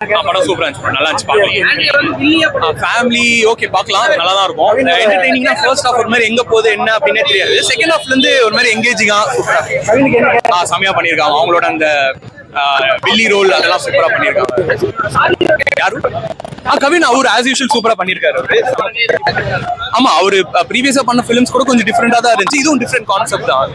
படம் சூப்பரா இருந்துச்சு நல்லா இருந்துச்சு பார்க்கலாம் ஃபேமிலி ஓகே பார்க்கலாம். நல்லா தான் இருக்கும் என்டர்டைனிங்னா ஃபர்ஸ்ட் ஹாஃப் ஒரு மாதிரி எங்க போகுது என்ன அப்படின்னே தெரியாது. செகண்ட் ஹாஃப்ல இருந்து ஒரு மாதிரி எங்கேஜிங்கா சூப்பரா. செமையா பண்ணியிருக்காங்க. அவங்களோட அந்த வில்லி ரோல் அதெல்லாம் சூப்பரா பண்ணியிருக்காங்க யாரு? ஆ கவின் அவர் ஆஸ் யூஷுவல் சூப்பரா பண்ணியிருக்காரு அவரு. ஆமா அவரு ப்ரீவியஸா பண்ண ஃபிலிம்ஸ் கூட கொஞ்சம் டிஃப்ரெண்டா தான் இருந்துச்சு. இதுவும் டிஃப்ரெண்ட் கான்செப்ட் தான்.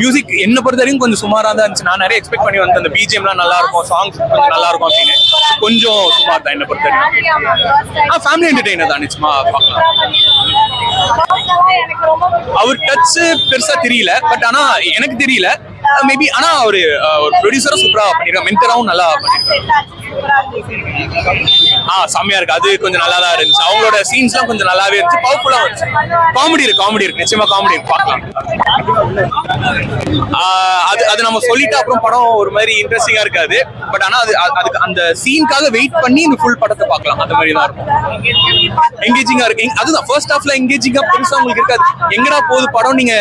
மியூசிக் என்ன பொறுத்த வரைக்கும் கொஞ்சம் சுமாரா தான் இருந்துச்சு. நான் நிறைய எக்ஸ்பெக்ட் பண்ணி வந்தேன் அந்த பிஜிஎம்லாம் நல்லா இருக்கும் சாங்ஸ் கொஞ்சம் நல்லா இருக்கும் அப்படின்னு. கொஞ்சம் சுமார் தான் என்ன பொறுத்த வரைக்கும். ஆ ஃபேமிலி என்டர்டெய்னர் தான் நிச்சயமா அவர் டச் பெருசா தெரியல பட் ஆனா எனக்கு தெரியல. மேபி ஆனா அவரு ஒரு ப்ரொடியூசரும் சூப்பரா பண்ணிருக்காங்க. மென்டராவும் நல்லா பண்ணிருக்காங்க. ஆ செம்மையா இருக்கு. அது கொஞ்சம் நல்லா தான் இருந்துச்சு. அவங்களோட சீன்ஸ்லாம் கொஞ்சம் நல்லாவே இருந்துச்சு. பவர்ஃபுல்லா இருந்துச்சு. காமெடி இருக்கு காமெடி இருக்கு. நிச்சயமா காமெடி இருக்கு. பார்க்கலாம். அது அது நம்ம சொல்லிட்டு அப்புறம் படம் ஒரு மாதிரி இன்ட்ரெஸ்டிங்கா இருக்காது. பட் ஆனா அது அதுக்கு அந்த சீனுக்காக வெயிட் பண்ணி இந்த ஃபுல் படத்தை பார்க்கலாம். அந்த மாதிரி தான் இருக்கும். எங்கேஜிங்கா இருக்கு. அதுதான். ஃபர்ஸ்ட் ஹாஃப்ல எங்கேஜிங்கா பெருசா உங்களுக்கு இருக்காது. எங்கடா போகுது படம்? நீங்க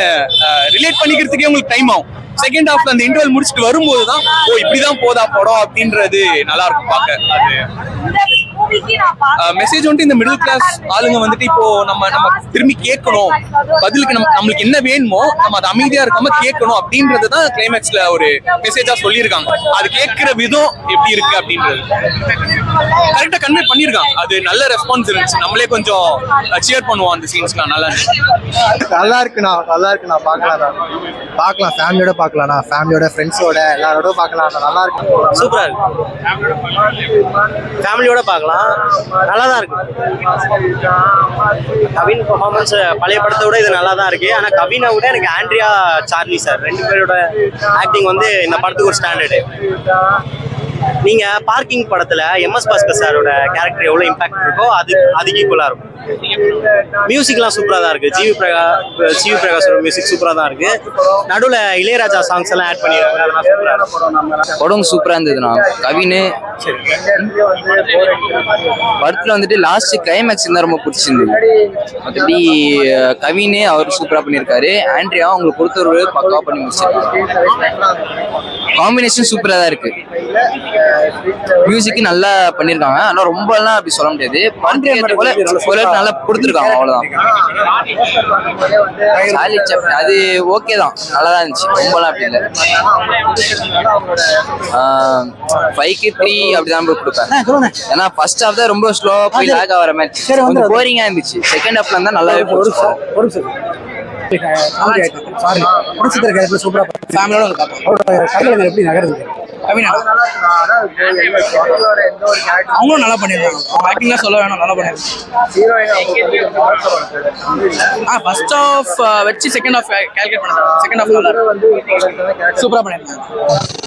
ரிலேட் பண்ணிக்கிறதுக்கே உங்களுக்கு டைம் ஆகும். செகண்ட் ஹாஃப்ல அந்த இன்டர்வல் முடிச்சுட்டு வரும்போது தான் ஓ இப்படிதான் போதா படம் அப்படின்றது நல்லா இருக்கும் பார்க்க. அது மெசேஜ் வந்துட்டு இந்த மிடில் கிளாஸ் ஆளுங்க வந்துட்டு இப்போ நம்ம நம்ம திரும்பி கேட்கணும். பதிலுக்கு நம்ம நம்மளுக்கு என்ன வேணுமோ நம்ம அது அமைதியா இருக்காம கேட்கணும் அப்படின்றது தான் கிளைமேக்ஸ்ல ஒரு மெசேஜா சொல்லியிருக்காங்க. அது கேட்கிற விதம் எப்படி இருக்கு அப்படின்றது. கரெக்டா கன்வே பண்ணியிருக்காங்க. அது நல்ல ரெஸ்பான்ஸ் இருந்துச்சு. நம்மளே கொஞ்சம் சியர் பண்ணுவோம் அந்த சீன்ஸ்லாம் நல்லா நல்லா இருக்குண்ணா நல்லா இருக்குண்ணா. பார்க்கலாம்ண்ணா பார்க்கலாம். ஃபேமிலியோட பார்க்கலாம்ண்ணா ஃபேமிலியோட ஃப்ரெண்ட்ஸோட எல்லாரோட பார்க்கலாம் நல்லா இருக்கு. சூப்பரா இருக்கு. ஃபேமிலியோட பார்க்கலாம். நல்லா தான் இருக்கு. கவின் பர்ஃபார்மன்ஸ் பழைய படத்தை விட இது நல்லா தான் இருக்கு. ஆனால் கவினை விட எனக்கு ஆண்ட்ரியா சார்லி சார். ரெண்டு பேரோட ஆக்டிங் வந்து இந்த படத்துக்கு ஒரு ஸ்டாண்டர்டு நீங்க பார்க்கிங் படத்துல எம்எஸ் பாஸ்கர் சாரோட கேரக்டர் எவ்வளவு இம்பாக்ட் இருக்கோ அது அதுக்கு ஈக்குவலா இருக்கும். மியூசிக்லாம் சூப்பரா தான் இருக்கு. ஜிவி பிரகா ஜிவி பிரகாஷோட மியூசிக் சூப்பரா தான் இருக்கு. நடுவுல இளையராஜா சாங்ஸ் எல்லாம் ஆட் பண்ணிருக்காங்க. அதெல்லாம் சூப்பரா இருக்கு. படம் சூப்பரா இருந்ததுண்ணா. கவினு படத்துல வந்துட்டு லாஸ்ட் கிளைமேக்ஸ் தான் ரொம்ப பிடிச்சிருந்தது. மற்றபடி கவினு அவர் சூப்பரா பண்ணியிருக்காரு ஆண்ட்ரியா அவங்களை பொறுத்தவரை பக்காவா பண்ணி முடிச்சிருக்காங்க. காம்பினேஷன் சூப்பரா தான் இருக்கு. மியூசிக் நல்லா பண்ணியிருக்காங்க ஆனா ரொம்ப எல்லாம் அப்படி சொல்ல முடியாது. போல நல்லா கொடுத்துருக்காங்க அவ்வளவுதான். சார்லி சாப்ளின் அது ஓகே தான். நல்லா தான் இருந்துச்சு. ரொம்பலாம் அப்படி இல்லை. ஃபைவ்க்கு த்ரீ அப்படிதான் போய் கொடுப்பேன். ஏன்னா ஃபர்ஸ்ட் ஹாஃப் தான் ரொம்ப ஸ்லோவா போய் லேக் ஆகிற மாதிரி. கொஞ்சம் போரிங்கா இருந்துச்சு. செகண்ட் ஹாஃப்ல இருந்தா நல்லாவே போச்சு. சூப்பரா ஃபேமிலியோட எப்படி நகருது? அவங்களும் நல்லா பண்ணியிருக்காங்க. அவங்க ஆக்டிங்லாம் சொல்ல வேணாம் நல்லா பண்ணியிருக்காங்க. ஆ ஃபர்ஸ்ட் ஆஃப் வச்சு செகண்ட் ஆஃப் கால்குலேட் பண்ணாங்க. செகண்ட் ஆஃப் நல்லா சூப்பராக பண்ணியிருக்காங்க